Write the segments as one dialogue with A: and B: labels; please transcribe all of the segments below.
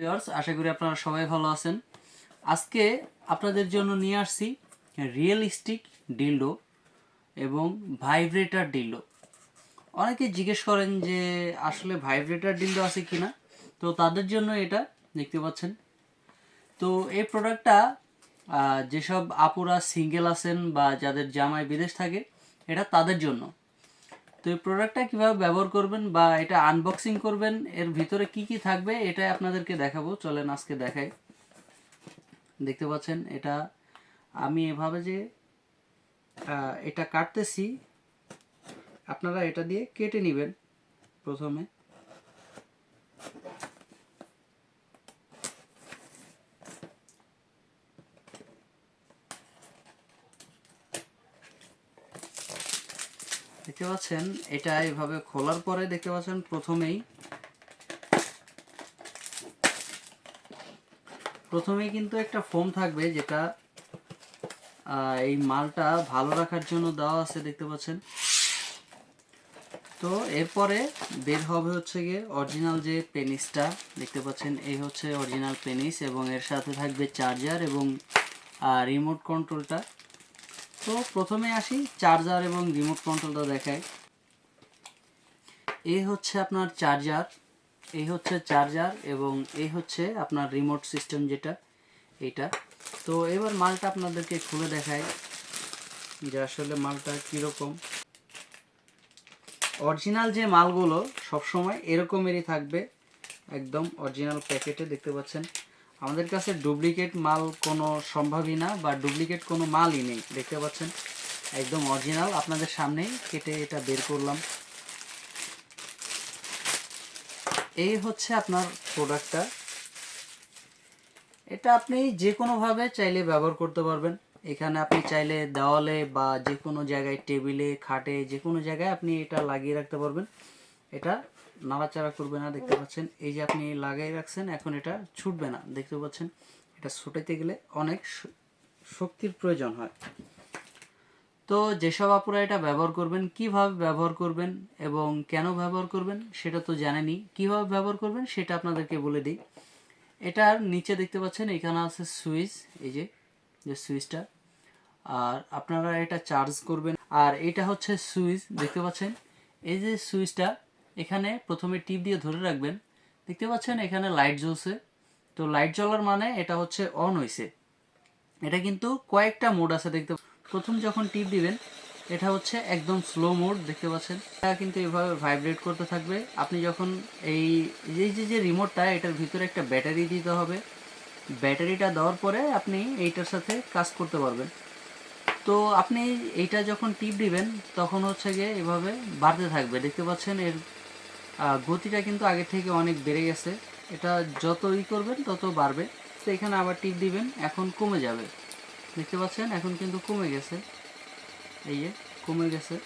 A: Viewers, আশা করি আপনারা সবাই ভালো আছেন। আজকে আপনাদের জন্য নিয়ে আসছি রিয়েলিস্টিক ডিল্ডো এবং ভাইব্রেটার ডিল্ডো অনেকে জিজ্ঞেস করেন যে, আসলে ভাইব্রেটার ডিল্ডো আছে কি না? তো তাদের জন্য এটা দেখতে পাচ্ছেন। তো এই প্রোডাক্টটা যেসব আপুরা সিঙ্গেল আছেন বা যাদের জামাই বিদেশ থাকে, এটা তাদের জন্য। তো এই প্রোডাক্টটা কীভাবে ব্যবহার করবেন বা এটা আনবক্সিং করবেন, এর ভিতরে কি কি থাকবে, এটাই আপনাদেরকে দেখাবো। চলেন আজকে দেখাই। দেখতে পাচ্ছেন, এটা আমি এভাবে যে এটা কাটতেছি, আপনারা এটা দিয়ে কেটে নেবেন প্রথমে। দেখতে পাচ্ছেন, এটা এইভাবে খোলার পরে দেখতে পাচ্ছেন প্রথমেই। প্রথমেই কিন্তু একটা ফোম থাকবে যেটা এই মালটা ভালো রাখার জন্য দেওয়া আছে দেখতে পাচ্ছেন। তো এরপরে বের হবে হচ্ছে গিয়ে অরিজিনাল যে পেনিসটা, দেখতে পাচ্ছেন, এই হচ্ছে অরিজিনাল পেনিস এবং এর সাথে থাকবে চার্জার এবং রিমোট কন্ট্রোলটা তো প্রথমে আসি চার্জার এবং রিমোট কন্ট্রোলটা দেখায় এই হচ্ছে আপনার চার্জার এই হচ্ছে চার্জার এবং এই হচ্ছে আপনার রিমোট সিস্টেম যেটা, এইটা। তো এবার মালটা আপনাদেরকে খুলে দেখায় যে আসলে মালটা কীরকম। অরিজিনাল যে মালগুলো সবসময় এরকমেরই থাকবে, একদম অরিজিনাল প্যাকেটে দেখতে পাচ্ছেন। আমাদের কাছে ডুপ্লিকেট মাল কোনো সম্ভবই না, বা ডুপ্লিকেট কোনো মালই নেই। দেখতে পাচ্ছেন? একদম অরিজিনাল। আপনাদের সামনেই কেটে এটা বের করলাম। এই হচ্ছে আপনার প্রোডাক্টটা। এটা আপনি যে কোনোভাবে চাইলে ব্যবহার করতে পারবেন। এখানে আপনি চাইলে দেওয়ালে বা যে কোনো জায়গায় টেবিলে, খাটে যে কোনো জায়গায় আপনি এটা লাগিয়ে রাখতে পারবেন। এটা নাড়াচাড়া করবে না, দেখতে পাচ্ছেন? এই যে আপনি লাগিয়ে রাখছেন, এখন এটা ছুটবে না। দেখতে পাচ্ছেন? এটা ছুটাইতে গেলে অনেক শক্তির প্রয়োজন হয়। তো যেসব আপুরা এটা ব্যবহার করবেন, কীভাবে ব্যবহার করবেন এবং কেন ব্যবহার করবেন, সেটা তো জানেনই। কীভাবে ব্যবহার করবেন, সেটা আপনাদেরকে বলে দিই। এটার নিচে দেখতে পাচ্ছেন, এখানে আছে সুইচ, এই যে যে সুইচটা। আর আপনারা এটা চার্জ করবেন। আর এটা হচ্ছে সুইচ, দেখতে পাচ্ছেন? এই যে সুইচটা এখানে প্রথমে টিপ দিয়ে ধরে রাখবেন। দেখতে পাচ্ছেন এখানে লাইট জ্বলছে। তো লাইট জ্বলার মানে এটা হচ্ছে অন হয়েছে এটা কিন্তু কয়েকটা মোড আছে দেখতে প্রথম যখন টিপ দিবেন, এটা হচ্ছে একদম স্লো মোড, দেখতে পাচ্ছেন? এটা কিন্তু এভাবে ভাইব্রেট করতে থাকবে। আপনি যখন এই এই যে যে রিমোটটা এটার ভিতরে একটা ব্যাটারি দিতে হবে। ব্যাটারিটা দেওয়ার পরে আপনি এইটার সাথে কাজ করতে পারবেন। তো আপনি এইটা যখন টিপ দিবেন, তখন হচ্ছে গিয়ে এভাবে বাড়তে থাকবে। দেখতে পাচ্ছেন এর গতিটা কিন্তু আগে থেকে অনেক বেড়ে গেছে। এটা যত ই করবেন, তত বাড়বে। তো এখানে আবার টিপ দিবেন, এখন কমে যাবে। দেখতে পাচ্ছেন? এখন কিন্তু কমে গেছে। এই যে, কমে গেছে।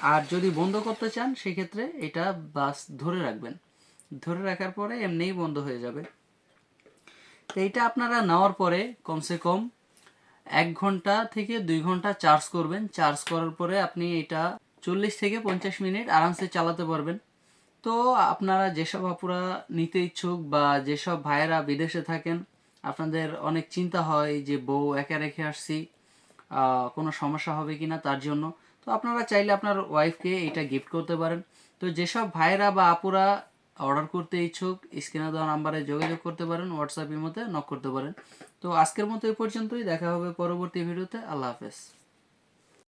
A: আর যদি বন্ধ করতে চান, সেক্ষেত্রে এটা বাস ধরে রাখবেন। ধরে রাখার পরে এমনিই বন্ধ হয়ে যাবে। তো এইটা আপনারা নেওয়ার পরে কমসে কম এক ঘণ্টা থেকে দুই ঘণ্টা চার্জ করবেন। চার্জ করার পরে আপনি এটা চল্লিশ থেকে পঞ্চাশ মিনিট আরামসে চালাতে পারবেন। তো আপনারা যেসব আপুরা নিতে ইচ্ছুক বা যেসব ভাইয়েরা বিদেশে থাকেন, আপনাদের অনেক চিন্তা হয় যে, বউ, একা রেখে আসছি কোনো সমস্যা হবে কিনা তার জন্য? তো আপনারা চাইলে আপনার ওয়াইফকে এটা গিফট করতে পারেন। তো যেসব ভাইয়েরা বা আপুরা অর্ডার করতে ইচ্ছুক, স্ক্রিনে দেওয়া নাম্বারে যোগাযোগ করতে পারেন হোয়াটসঅ্যাপের মধ্যে নক করতে পারেন। তো আজকের মতো এই পর্যন্তই, দেখা হবে পরবর্তী ভিডিওতে, আল্লাহ হাফেজ।